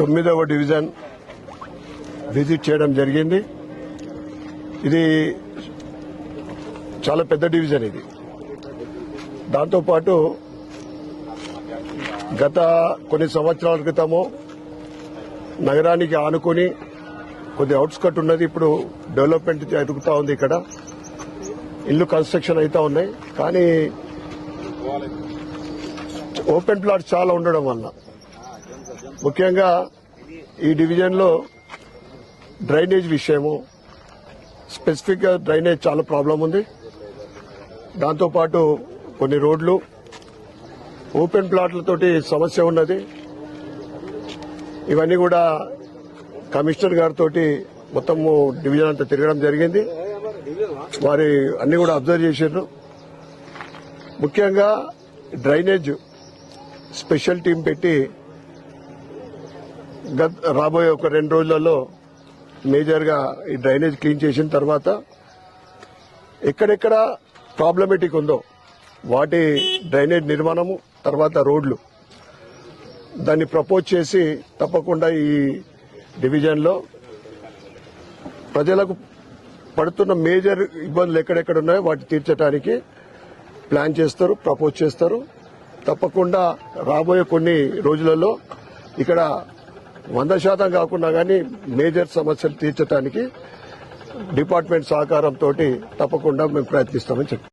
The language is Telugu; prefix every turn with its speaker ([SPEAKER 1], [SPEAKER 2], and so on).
[SPEAKER 1] తొమ్మిదవ డివిజన్ విజిట్ చేయడం జరిగింది. ఇది చాలా పెద్ద డివిజన్ ఇది. దాంతోపాటు గత కొన్ని సంవత్సరాల క్రితము నగరానికి ఆనుకొని కొద్ది అవుట్స్కట్ ఉన్నది. ఇప్పుడు డెవలప్మెంట్ జరుగుతూ ఉంది ఇక్కడ. ఇల్లు కన్స్ట్రక్షన్ అవుతా ఉన్నాయి. కానీ ఓపెన్ ప్లాట్స్ చాలా ఉండడం వల్ల ముఖ్యంగా ఈ డివిజన్లో డ్రైనేజ్ విషయము స్పెసిఫిక్గా డ్రైనేజ్ చాలా ప్రాబ్లం ఉంది. దాంతోపాటు కొన్ని రోడ్లు ఓపెన్ ప్లాట్లతోటి సమస్య ఉన్నది. ఇవన్నీ కూడా కమిషనర్ గారితో మొత్తము డివిజన్ అంతా తిరగడం జరిగింది. వారి అన్ని కూడా అబ్జర్వ్ చేశారు ముఖ్యంగా డ్రైనేజ్ స్పెషల్ టీం పెట్టి గత రాబోయే ఒక రెండు రోజులలో మేజర్గా ఈ డ్రైనేజ్ క్లీన్ చేసిన తర్వాత ఎక్కడెక్కడ ప్రాబ్లమేటిక్ ఉందో వాటి డ్రైనేజ్ నిర్మాణము తర్వాత రోడ్లు దాన్ని ప్రపోజ్ చేసి తప్పకుండా ఈ డివిజన్లో ప్రజలకు పడుతున్న మేజర్ ఇబ్బందులు ఎక్కడెక్కడ ఉన్నాయో వాటి తీర్చడానికి ప్లాన్ చేస్తారు ప్రపోజ్ చేస్తారు. తప్పకుండా రాబోయే కొన్ని రోజులలో ఇక్కడ వంద శాతం కాకుండా కానీ మేజర్ సమస్యలు తీర్చడానికి డిపార్ట్మెంట్ సహకారంతో తప్పకుండా మేము ప్రయత్నిస్తామని చెప్పి